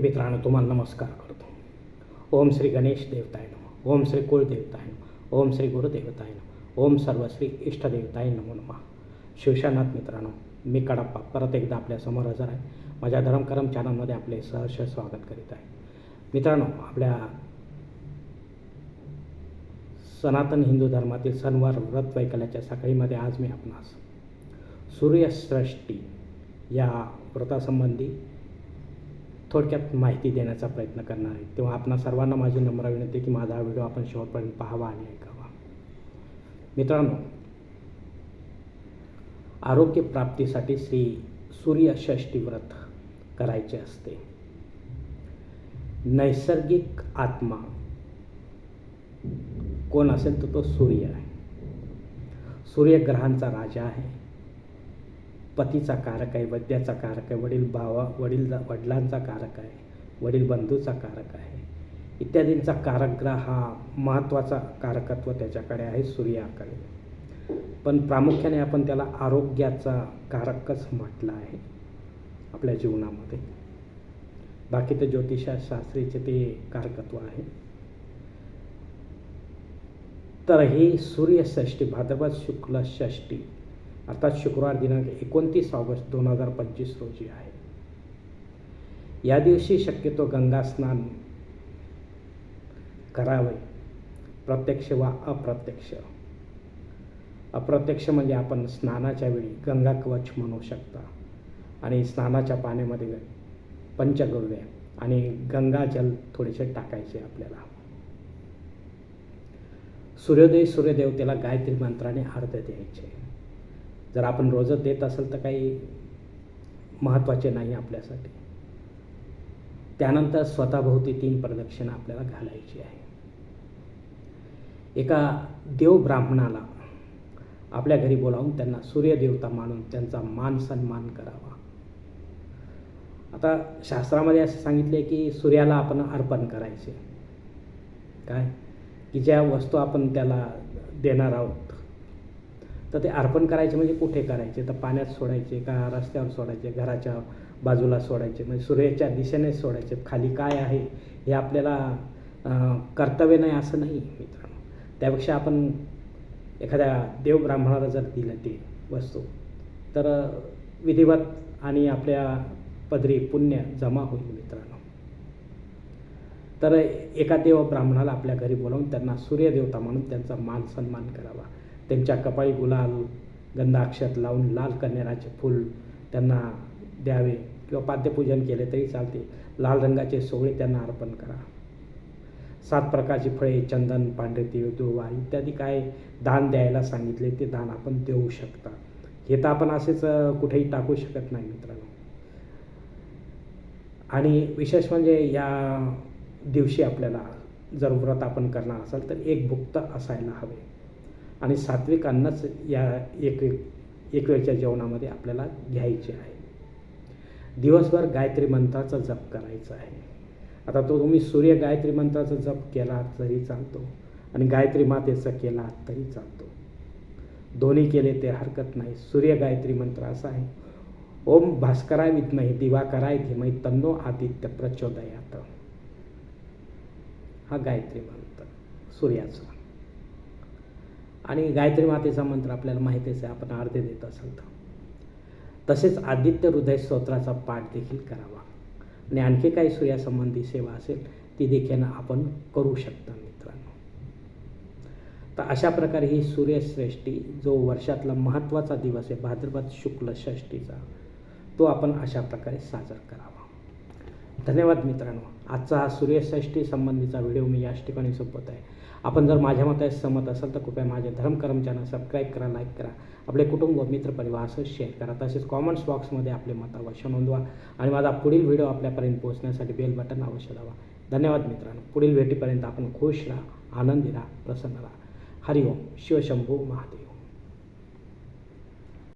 मित्रांनो तुम्हाला नमस्कार करतो. ओम श्री गणेश देवताय नम ओम श्री कुलदेवताय नम ओम श्री गुरुदेवताय नम ओम सर्वश्री इष्टदेवताय नमो नमा. शिवशानाथ मित्रांनो मी कडप्पा परत एकदा आपल्यासमोर हजर आहे. माझ्या धर्मकरम चॅनलमध्ये आपले सहर्ष स्वागत करीत आहे. मित्रांनो आपल्या सनातन हिंदू धर्मातील सणवार व्रत वैकल्याच्या सकाळीमध्ये आज मी आपणास सूर्यसृष्टी या व्रतासंबंधी थोडक्यात माहिती देण्याचा प्रयत्न करणार आहे. तेव्हा आपणा सर्वांना माझी नम्र विनंती आहे की माझा हा व्हिडिओ आपण शेवटपर्यंत पाहावा आणि ऐकावा. मित्रांनो आरोग्य प्राप्तीसाठी श्री सूर्यषष्टी व्रत करायचे असते. नैसर्गिक आत्मा कोण असेल तर तो सूर्य आहे. सूर्य ग्रहांचा राजा आहे. पतीचा कारक आहे वैद्याचा कारक आहे वडील भावा वडील वडिलांचा कारक आहे वडील बंधूचा कारक आहे. इत्यादींचा कारकग्रह हा महत्त्वाचा कारकत्व त्याच्याकडे आहे सूर्याकडे. पण प्रामुख्याने आपण त्याला आरोग्याचा कारकच म्हटलं आहे आपल्या जीवनामध्ये. बाकी तर ज्योतिषशास्त्रीचे ते कारकत्व आहे. तर हे सूर्यषष्ठी भाद्रपद शुक्ल षष्ठी अर्थात शुक्रवार दिनांक एकोणतीस ऑगस्ट दोन हजार पंचवीस रोजी आहे. या दिवशी शक्यतो गंगा स्नान करावे. प्रत्यक्ष वा अप्रत्यक्ष. अप्रत्यक्ष म्हणजे आपण स्नानाच्या वेळी गंगा कवच म्हणू शकता आणि स्नानाच्या पाण्यामध्ये पंचगव्य आणि गंगाजल थोडेसे टाकायचे आपल्याला. सूर्योदय सूर्यदेवतेला गायत्री मंत्राने अर्ध द्यायचे. जर आपण रोजच देत असेल तर काही महत्त्वाचे नाही आपल्यासाठी. त्यानंतर स्वतःभोवती तीन प्रदक्षिणा आपल्याला घालायची आहे. एका देव ब्राह्मणाला आपल्या घरी बोलावून त्यांना सूर्यदेवता मानून त्यांचा मान सन्मान करावा. आता शास्त्रामध्ये असं सांगितले की सूर्याला आपण अर्पण करायचे. काय? की ज्या वस्तू आपण त्याला देणार आहोत तर ते अर्पण करायचे म्हणजे कुठे करायचे? तर पाण्यात सोडायचे का रस्त्यावर सोडायचे घराच्या बाजूला सोडायचे? म्हणजे सूर्याच्या दिशेने सोडायचे. खाली काय आहे हे आपल्याला कर्तव्य नाही असं नाही मित्रांनो. त्यापेक्षा आपण एखाद्या देव ब्राह्मणाला जर दिलं ते वस्तू तर विधिवत आणि आपल्या पदरी पुण्य जमा होईल मित्रांनो. तर एका देव ब्राह्मणाला आपल्या घरी बोलावून त्यांना सूर्यदेवता म्हणून त्यांचा मान सन्मान करावा. त्यांच्या कपाळी गुलाल गंधाक्षत लावून लाल कन्याराचे फूल त्यांना द्यावे किंवा पाद्यपूजन केले तरी चालते. लाल रंगाचे सोहळे त्यांना अर्पण करा. सात प्रकारची फळे चंदन पांढरे तीळ दुर्वा इत्यादी काय दान द्यायला सांगितले ते दान आपण देऊ शकता. हे तर आपण असेच कुठेही टाकू शकत नाही मित्रांनो. आणि विशेष म्हणजे या दिवशी आपल्याला जर व्रत आपण करणार असाल तर एक भुक्त असायला हवे. आणि सात्विक अन्नच या एक एक वेळच्या जेवणामध्ये आपल्याला घ्यायचे आहे. दिवसभर गायत्री मंत्राचा जप करायचा आहे. आता तो तुम्ही सूर्य गायत्री मंत्राचा जप केला तरी चालतो आणि गायत्री मातेचा केला तरी चालतो. दोन्ही केले ते हरकत नाही. सूर्य गायत्री मंत्र असा आहे. ओम भास्कराय विद्मही दिवाकराय धीमही तन्नो आदित्य प्रचोदयात. हा गायत्री मंत्र सूर्याचा. आणि गायत्री मातेचा मंत्र आपल्याला माहितीच आहे आपण अर्धे देत असेल तर. तसेच आदित्य हृदय स्तोत्राचा पाठ देखील करावा. आणि आणखी काही सूर्यासंबंधी सेवा असेल ती देखील आपण करू शकता मित्रांनो. तर अशा प्रकारे ही सूर्यश्रेष्ठी जो वर्षातला महत्त्वाचा दिवस आहे भाद्रपद शुक्ल षष्टीचा तो आपण अशा प्रकारे साजरा करावा. धन्यवाद मित्रांनो. आजचा हा सूर्यषष्ठी संबंधीचा व्हिडिओ मी याच ठिकाणी सोपत आहे. आपण जर माझ्या मते सहमत असाल तर कृपया माझे धर्म चॅनल सबस्क्राईब करा लाईक करा. आपले कुटुंब मित्र परिवार असं शेअर करा. तसेच कॉमेंट्स बॉक्समध्ये आपले मत अवश्य नोंदवा आणि माझा पुढील व्हिडिओ आपल्यापर्यंत पोहोचण्यासाठी बेल बटन अवश्य दावा धन्यवाद मित्रांनो. पुढील भेटीपर्यंत आपण खुश राहा आनंदी राहा प्रसन्न राहा. हरिओम शिवशंभू महादेव.